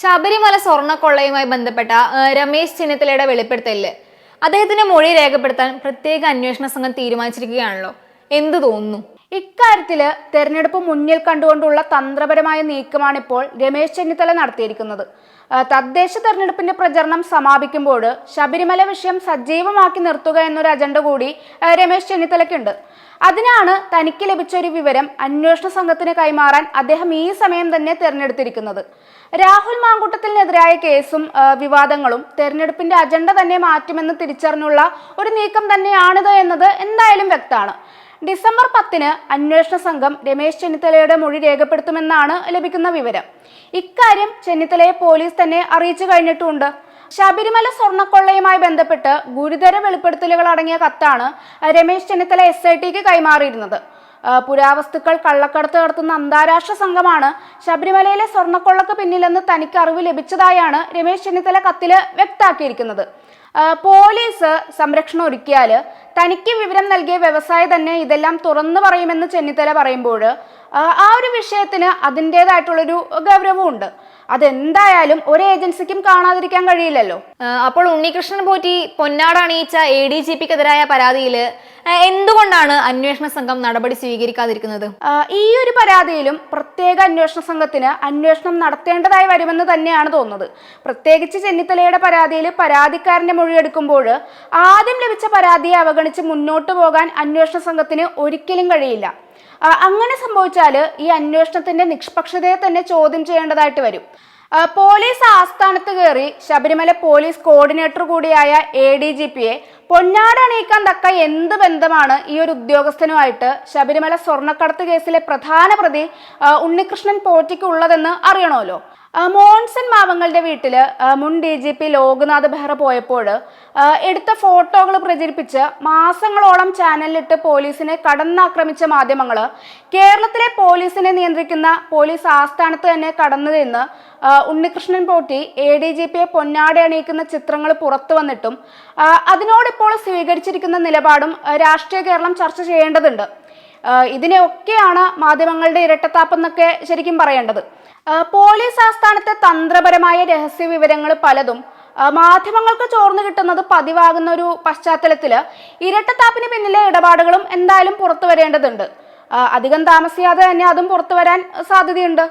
ശബരിമല സ്വർണക്കൊള്ളയുമായി ബന്ധപ്പെട്ട രമേശ് ചെന്നിത്തലയുടെ വെളിപ്പെടുത്തലിൽ അദ്ദേഹത്തിന്റെ മൊഴി രേഖപ്പെടുത്താൻ പ്രത്യേക അന്വേഷണ സംഘം തീരുമാനിച്ചിരിക്കുകയാണല്ലോ. എന്തു തോന്നുന്നു? ഇക്കാര്യത്തിൽ തെരഞ്ഞെടുപ്പ് മുന്നിൽ കണ്ടുകൊണ്ടുള്ള തന്ത്രപരമായ നീക്കമാണ് ഇപ്പോൾ രമേശ് ചെന്നിത്തല നടത്തിയിരിക്കുന്നത്. തദ്ദേശ തെരഞ്ഞെടുപ്പിന്റെ പ്രചരണം സമാപിക്കുമ്പോൾ ശബരിമല വിഷയം സജീവമാക്കി നിർത്തുക എന്നൊരു അജണ്ട കൂടി രമേശ് ചെന്നിത്തലക്കുണ്ട് അതിനാണ് തനിക്ക് ലഭിച്ച ഒരു വിവരം അന്വേഷണ സംഘത്തിന് കൈമാറാൻ അദ്ദേഹം ഈ സമയം തന്നെ തെരഞ്ഞെടുത്തിരിക്കുന്നത്. രാഹുൽ മാങ്കൂട്ടത്തിനെതിരായ കേസും വിവാദങ്ങളും തെരഞ്ഞെടുപ്പിന്റെ അജണ്ട തന്നെ മാറ്റുമെന്ന് തിരിച്ചറിഞ്ഞുള്ള ഒരു നീക്കം തന്നെയാണിത് എന്നത് എന്തായാലും വ്യക്തമാണ്. ഡിസംബർ പത്തിന് അന്വേഷണ സംഘം രമേശ് ചെന്നിത്തലയുടെ മൊഴി രേഖപ്പെടുത്തുമെന്നാണ് ലഭിക്കുന്ന വിവരം. ഇക്കാര്യം ചെന്നിത്തലയെ പോലീസ് തന്നെ അറിയിച്ചു കഴിഞ്ഞിട്ടുണ്ട്. ശബരിമല സ്വർണക്കൊള്ളയുമായി ബന്ധപ്പെട്ട് ഗുരുതര വെളിപ്പെടുത്തലുകൾ അടങ്ങിയ കത്താണ് രമേശ് ചെന്നിത്തല എസ് ഐ ടിക്ക് കൈമാറിയിരുന്നത്. പുരാവസ്തുക്കൾ കള്ളക്കടത്ത് നടത്തുന്ന അന്താരാഷ്ട്ര സംഘമാണ് ശബരിമലയിലെ സ്വർണക്കൊള്ളക്ക് പിന്നിലെന്ന് തനിക്ക് അറിവ് ലഭിച്ചതായാണ് രമേശ് ചെന്നിത്തല കത്തിൽ വ്യക്താക്കിയിരിക്കുന്നത് പോലീസ് സംരക്ഷണം ഒരുക്കിയാൽ തനിക്ക് വിവരം നൽകിയ വ്യവസായി തന്നെ ഇതെല്ലാം തുറന്നു പറയുമെന്ന് ചെന്നിത്തല പറയുമ്പോൾ ആ ഒരു വിഷയത്തിന് അതിന്റെതായിട്ടുള്ളൊരു ഗൗരവമുണ്ട്. അതെന്തായാലും ഒരു ഏജൻസിക്കും കാണാതിരിക്കാൻ കഴിയില്ലല്ലോ. അപ്പോൾ ഉണ്ണികൃഷ്ണൻ പോറ്റി പൊന്നാട് അണിയിച്ച എ ഡി ജി പിക്കെതിരായ പരാതിയിൽ എന്തുകൊണ്ടാണ് അന്വേഷണ സംഘം നടപടി സ്വീകരിക്കാതിരിക്കുന്നത്? ഈ ഒരു പരാതിയിലും പ്രത്യേക അന്വേഷണ സംഘത്തിന് അന്വേഷണം നടത്തേണ്ടതായി വരുമെന്ന് തന്നെയാണ് തോന്നുന്നത്. പ്രത്യേകിച്ച് ചെന്നിത്തലയുടെ പരാതിയിൽ പരാതിക്കാരന്റെ മൊഴിയെടുക്കുമ്പോൾ ആദ്യം ലഭിച്ച പരാതിയെ അവഗണിച്ച് മുന്നോട്ട് പോകാൻ അന്വേഷണ സംഘത്തിന് ഒരിക്കലും കഴിയില്ല. അങ്ങനെ സംഭവിച്ചാൽ ഈ അന്വേഷണത്തിന്റെ നിഷ്പക്ഷതയെ തന്നെ ചോദ്യം ചെയ്യേണ്ടതായിട്ട് വരും. പോലീസ് ആസ്ഥാനത്ത് കയറി ശബരിമല പോലീസ് കോർഡിനേറ്റർ കൂടിയായ എ ഡി ജി പിയെ പൊന്നാട് അണിയിക്കാൻ തക്ക എന്ത് ബന്ധമാണ് ഈ ഒരു ഉദ്യോഗസ്ഥനുമായിട്ട് ശബരിമല സ്വർണക്കടത്ത് കേസിലെ പ്രധാന പ്രതി ഉണ്ണികൃഷ്ണൻ പോറ്റിക്ക് ഉള്ളതെന്ന് അറിയണമല്ലോ. മോൺസൺ മാവങ്ങളുടെ വീട്ടിൽ മുൻ D G P Loknath Behra പോയപ്പോൾ എടുത്ത ഫോട്ടോകൾ പ്രചരിപ്പിച്ച് മാസങ്ങളോളം ചാനലിലിട്ട് പോലീസിനെ കടന്നാക്രമിച്ച മാധ്യമങ്ങൾ കേരളത്തിലെ പോലീസിനെ നിയന്ത്രിക്കുന്ന പോലീസ് ആസ്ഥാനത്ത് തന്നെ കടന്നു നിന്ന് ആ, Unnikrishnan Potti A D G പിയെ പൊന്നാടെ അണിയിക്കുന്ന ചിത്രങ്ങൾ പുറത്തു വന്നിട്ടും അതിനോടിപ്പോൾ സ്വീകരിച്ചിരിക്കുന്ന നിലപാടും രാഷ്ട്രീയ കേരളം ചർച്ച ചെയ്യേണ്ടതുണ്ട്. ഇതിനെയൊക്കെയാണ് മാധ്യമങ്ങളുടെ ഇരട്ടത്താപ്പെന്നൊക്കെ ശരിക്കും പറയേണ്ടത്. പോലീസ് ആസ്ഥാനത്തെ തന്ത്രപരമായ രഹസ്യ വിവരങ്ങൾ പലതും മാധ്യമങ്ങൾക്ക് ചോർന്നു കിട്ടുന്നത് പതിവാകുന്ന ഒരു പശ്ചാത്തലത്തിൽ ഇരട്ടത്താപ്പിന് പിന്നിലെ ഇടപാടുകളും എന്തായാലും പുറത്തു വരേണ്ടതുണ്ട്. അധികം താമസിയാതെ തന്നെ അതും പുറത്തു വരാൻ സാധ്യതയുണ്ട്.